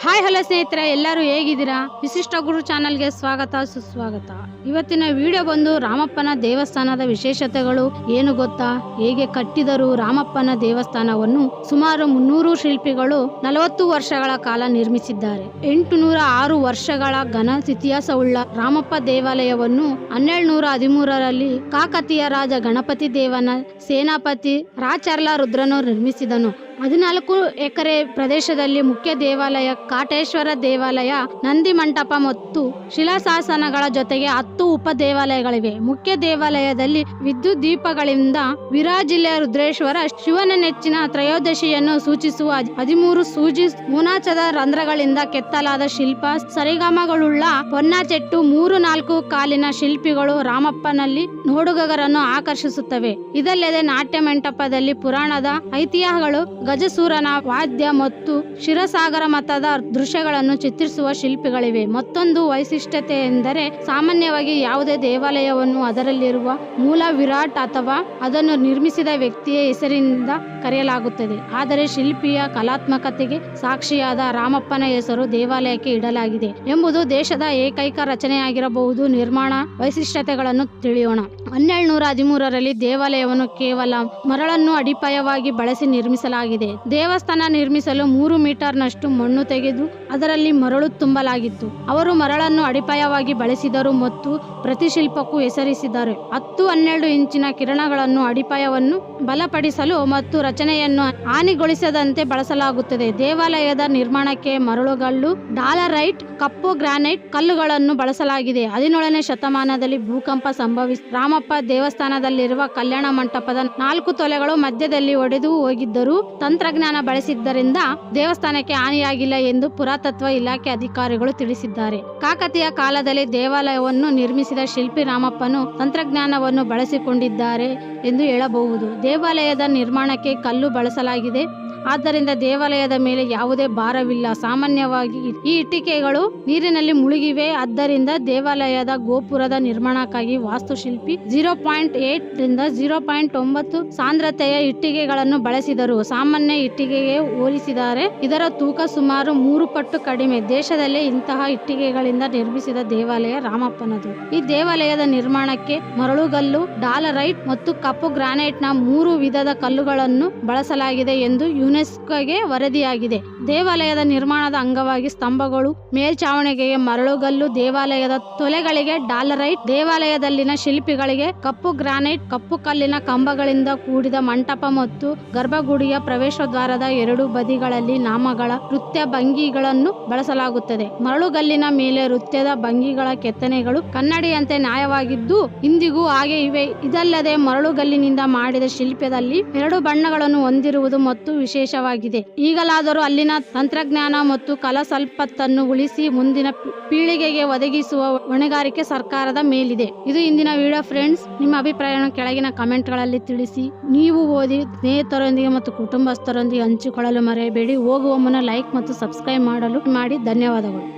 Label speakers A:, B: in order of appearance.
A: Hi hello ಸ್ನೇಹಿತರೆ, ಎಲ್ಲರೂ ಹೇಗಿದ್ದೀರಾ? ವಿಶಿಷ್ಟ ಗುರು ಚಾನಲ್ಗೆ ಸ್ವಾಗತ, ಸುಸ್ವಾಗತ. ಇವತ್ತಿನ ವಿಡಿಯೋ ಬಂದು ರಾಮಪ್ಪನ ದೇವಸ್ಥಾನದ ವಿಶೇಷತೆಗಳು ಏನು ಗೊತ್ತಾ? ಹೇಗೆ ಕಟ್ಟಿದರು ರಾಮಪ್ಪನ ದೇವಸ್ಥಾನವನ್ನು ಸುಮಾರು ಮುನ್ನೂರು ಶಿಲ್ಪಿಗಳು ನಲವತ್ತು ವರ್ಷಗಳ ಕಾಲ ನಿರ್ಮಿಸಿದ್ದಾರೆ. ಎಂಟು ನೂರ ಆರು ವರ್ಷಗಳ ಘನ ಇತಿಹಾಸವುಳ್ಳ ರಾಮಪ್ಪ ದೇವಾಲಯವನ್ನು ಹನ್ನೆರಡು ನೂರ ಹದಿಮೂರರಲ್ಲಿ ಕಾಕತೀಯ ರಾಜ ಗಣಪತಿ ದೇವನ ಸೇನಾಪತಿ ರಾಚರ್ಲ ರುದ್ರನು ನಿರ್ಮಿಸಿದನು. ಹದಿನಾಲ್ಕು ಎಕರೆ ಪ್ರದೇಶದಲ್ಲಿ ಮುಖ್ಯ ದೇವಾಲಯ ಕಾಟೇಶ್ವರ ದೇವಾಲಯ, ನಂದಿ ಮಂಟಪ ಮತ್ತು ಶಿಲಾಶಾಸನಗಳ ಜೊತೆಗೆ ಹತ್ತು ಉಪ ದೇವಾಲಯಗಳಿವೆ. ಮುಖ್ಯ ದೇವಾಲಯದಲ್ಲಿ ವಿದ್ಯುತ್ ದೀಪಗಳಿಂದ ವಿರಾಜಿಲ್ಲೆಯ ರುದ್ರೇಶ್ವರ ಶಿವನ ನೆಚ್ಚಿನ ತ್ರಯೋದಶಿಯನ್ನು ಸೂಚಿಸುವ ಹದಿಮೂರು ಸೂಜಿ ಮೂನಾಚದ ರಂಧ್ರಗಳಿಂದ ಕೆತ್ತಲಾದ ಶಿಲ್ಪ, ಸರಿಗಮಗಳುಳ್ಳ ಹೊನ್ನಾಚೆಟ್ಟು ಮೂರು ನಾಲ್ಕು ಕಾಲಿನ ಶಿಲ್ಪಿಗಳು ರಾಮಪ್ಪನಲ್ಲಿ ನೋಡುಗರನ್ನು ಆಕರ್ಷಿಸುತ್ತವೆ. ಇದಲ್ಲದೆ ನಾಟ್ಯ ಮಂಟಪದಲ್ಲಿ ಪುರಾಣದ ಐತಿಹ್ಯಗಳು ಗಜಸೂರನ ವಾದ್ಯ ಮತ್ತು ಶಿರಸಾಗರ ಮತದ ದೃಶ್ಯಗಳನ್ನು ಚಿತ್ರಿಸುವ ಶಿಲ್ಪಿಗಳಿವೆ. ಮತ್ತೊಂದು ವೈಶಿಷ್ಟ್ಯತೆ ಎಂದರೆ ಸಾಮಾನ್ಯವಾಗಿ ಯಾವುದೇ ದೇವಾಲಯವನ್ನು ಅದರಲ್ಲಿರುವ ಮೂಲ ವಿರಾಟ್ ಅಥವಾ ಅದನ್ನು ನಿರ್ಮಿಸಿದ ವ್ಯಕ್ತಿಯ ಹೆಸರಿನಿಂದ ಕರೆಯಲಾಗುತ್ತದೆ. ಆದರೆ ಶಿಲ್ಪಿಯ ಕಲಾತ್ಮಕತೆಗೆ ಸಾಕ್ಷಿಯಾದ ರಾಮಪ್ಪನ ಹೆಸರು ದೇವಾಲಯಕ್ಕೆ ಇಡಲಾಗಿದೆ ಎಂಬುದು ದೇಶದ ಏಕೈಕ ರಚನೆಯಾಗಿರಬಹುದು. ನಿರ್ಮಾಣ ವೈಶಿಷ್ಟ್ಯತೆಗಳನ್ನು ತಿಳಿಯೋಣ. ಹನ್ನೆರಡು ನೂರ ಹದಿಮೂರರಲ್ಲಿ ದೇವಾಲಯವನ್ನು ಕೇವಲ ಮರಳನ್ನು ಅಡಿಪಾಯವಾಗಿ ಬಳಸಿ ನಿರ್ಮಿಸಲಾಗಿದೆ. ದೇವಸ್ಥಾನ ನಿರ್ಮಿಸಲು ಮೂರು ಮೀಟರ್ನಷ್ಟು ಮಣ್ಣು ತೆಗೆದು ಅದರಲ್ಲಿ ಮರಳು ತುಂಬಲಾಗಿತ್ತು. ಅವರು ಮರಳನ್ನು ಅಡಿಪಾಯವಾಗಿ ಬಳಸಿದರು ಮತ್ತು ಪ್ರತಿಶಿಲ್ಪಕ್ಕೂ ಹೆಸರಿಸಿದರು ಹತ್ತು ಹನ್ನೆರಡು ಇಂಚಿನ ಕಿರಣಗಳನ್ನು ಅಡಿಪಾಯವನ್ನು ಬಲಪಡಿಸಲು ಮತ್ತು ರಚನೆಯನ್ನು ಹಾನಿಗೊಳಿಸದಂತೆ ಬಳಸಲಾಗುತ್ತದೆ. ದೇವಾಲಯದ ನಿರ್ಮಾಣಕ್ಕೆ ಮರಳುಗಲ್ಲು, ಡಾಲರೈಟ್, ಕಪ್ಪು ಗ್ರಾನೈಟ್ ಕಲ್ಲುಗಳನ್ನು ಬಳಸಲಾಗಿದೆ. ಹದಿನೇಳನೇ ಶತಮಾನದಲ್ಲಿ ಭೂಕಂಪ ಸಂಭವಿಸಿ ರಾಮಪ್ಪ ದೇವಸ್ಥಾನದಲ್ಲಿರುವ ಕಲ್ಯಾಣ ಮಂಟಪದ ನಾಲ್ಕು ತೊಲೆಗಳು ಮಧ್ಯದಲ್ಲಿ ಒಡೆದು ಹೋಗಿದ್ದರೂ ತಂತ್ರಜ್ಞಾನ ಬಳಸಿದ್ದರಿಂದ ದೇವಸ್ಥಾನಕ್ಕೆ ಹಾನಿಯಾಗಿಲ್ಲ ಎಂದು ಪುರಾತತ್ವ ಇಲಾಖೆ ಅಧಿಕಾರಿಗಳು ತಿಳಿಸಿದ್ದಾರೆ. ಕಾಕತಿಯ ಕಾಲದಲ್ಲಿ ದೇವಾಲಯವನ್ನು ನಿರ್ಮಿಸಿದ ಶಿಲ್ಪಿ ರಾಮಪ್ಪನು ತಂತ್ರಜ್ಞಾನವನ್ನು ಬಳಸಿಕೊಂಡಿದ್ದಾರೆ ಎಂದು ಹೇಳಬಹುದು. ದೇವಾಲಯದ ನಿರ್ಮಾಣಕ್ಕೆ ಕಲ್ಲು ಬಳಸಲಾಗಿದೆ. ಆದ್ದರಿಂದ ದೇವಾಲಯದ ಮೇಲೆ ಯಾವುದೇ ಭಾರವಿಲ್ಲ. ಸಾಮಾನ್ಯವಾಗಿ ಈ ಇಟ್ಟಿಗೆಗಳು ನೀರಿನಲ್ಲಿ ಮುಳುಗಿವೆ. ಆದ್ದರಿಂದ ದೇವಾಲಯದ ಗೋಪುರದ ನಿರ್ಮಾಣಕ್ಕಾಗಿ ವಾಸ್ತುಶಿಲ್ಪಿ ಜೀರೋ ಪಾಯಿಂಟ್ ಏಟ್ ರಿಂದ ಜೀರೋ ಪಾಯಿಂಟ್ ಒಂಬತ್ತು ಸಾಂದ್ರತೆಯ ಇಟ್ಟಿಗೆಗಳನ್ನು ಬಳಸಿದರು. ಸಾಮಾನ್ಯ ಇಟ್ಟಿಗೆಗೆ ಹೋಲಿಸಿದರೆ ಇದರ ತೂಕ ಸುಮಾರು ಮೂರು ಪಟ್ಟು ಕಡಿಮೆ. ದೇಶದಲ್ಲೇ ಇಂತಹ ಇಟ್ಟಿಗೆಗಳಿಂದ ನಿರ್ಮಿಸಿದ ದೇವಾಲಯ ರಾಮಪ್ಪನದು. ಈ ದೇವಾಲಯದ ನಿರ್ಮಾಣಕ್ಕೆ ಮರಳುಗಲ್ಲು, ಡಾಲರೈಟ್ ಮತ್ತು ಕಪ್ಪು ಗ್ರಾನೈಟ್ನ ಮೂರು ವಿಧದ ಕಲ್ಲುಗಳನ್ನು ಬಳಸಲಾಗಿದೆ ಎಂದು ಯುನೆಸ್ಕೋಗೆ ವರದಿಯಾಗಿದೆ. ದೇವಾಲಯದ ನಿರ್ಮಾಣದ ಅಂಗವಾಗಿ ಸ್ತಂಭಗಳು, ಮೇಲ್ಚಾವಣಿಗೆ ಮರಳುಗಲ್ಲು, ದೇವಾಲಯದ ತೊಲೆಗಳಿಗೆ ಡಾಲರೈಟ್, ದೇವಾಲಯದಲ್ಲಿನ ಶಿಲ್ಪಿಗಳಿಗೆ ಕಪ್ಪು ಗ್ರಾನೈಟ್, ಕಪ್ಪು ಕಲ್ಲಿನ ಕಂಬಗಳಿಂದ ಕೂಡಿದ ಮಂಟಪ ಮತ್ತು ಗರ್ಭಗುಡಿಯ ಪ್ರವೇಶ ದ್ವಾರದ ಎರಡು ಬದಿಗಳಲ್ಲಿ ನಾಮಗಳ ನೃತ್ಯ ಭಂಗಿಗಳನ್ನು ಬಳಸಲಾಗುತ್ತದೆ. ಮರಳುಗಲ್ಲಿನ ಮೇಲೆ ನೃತ್ಯದ ಭಂಗಿಗಳ ಕೆತ್ತನೆಗಳು ಕನ್ನಡಿಯಂತೆ ನ್ಯಾಯವಾಗಿದ್ದು, ಇಂದಿಗೂ ಹಾಗೆ ಇವೆ. ಇದಲ್ಲದೆ ಮರಳುಗಲ್ಲಿನಿಂದ ಮಾಡಿದ ಶಿಲ್ಪದಲ್ಲಿ ಎರಡು ಬಣ್ಣಗಳನ್ನು ಹೊಂದಿರುವುದು ಮತ್ತು ವಿಶೇಷವಾಗಿದೆ. ಈಗಲಾದರೂ ಅಲ್ಲಿನ ತಂತ್ರಜ್ಞಾನ ಮತ್ತು ಕಲಾ ಸ್ವಲ್ಪತ್ತನ್ನು ಉಳಿಸಿ ಮುಂದಿನ ಪೀಳಿಗೆಗೆ ಒದಗಿಸುವ ಹೊಣೆಗಾರಿಕೆ ಸರ್ಕಾರದ ಮೇಲಿದೆ. ಇದು ಇಂದಿನ ವಿಡಿಯೋ ಫ್ರೆಂಡ್ಸ್. ನಿಮ್ಮ ಅಭಿಪ್ರಾಯವನ್ನು ಕೆಳಗಿನ ಕಮೆಂಟ್ಗಳಲ್ಲಿ ತಿಳಿಸಿ. ನೀವು ಓದಿ ಸ್ನೇಹಿತರೊಂದಿಗೆ ಮತ್ತು ಕುಟುಂಬಸ್ಥರೊಂದಿಗೆ ಹಂಚಿಕೊಳ್ಳಲು ಮರೆಯಬೇಡಿ. ಹೋಗುವ ಮುನ್ನ ಲೈಕ್ ಮತ್ತು ಸಬ್ಸ್ಕ್ರೈಬ್ ಮಾಡಲು ಮಾಡಿ ಧನ್ಯವಾದಗಳು.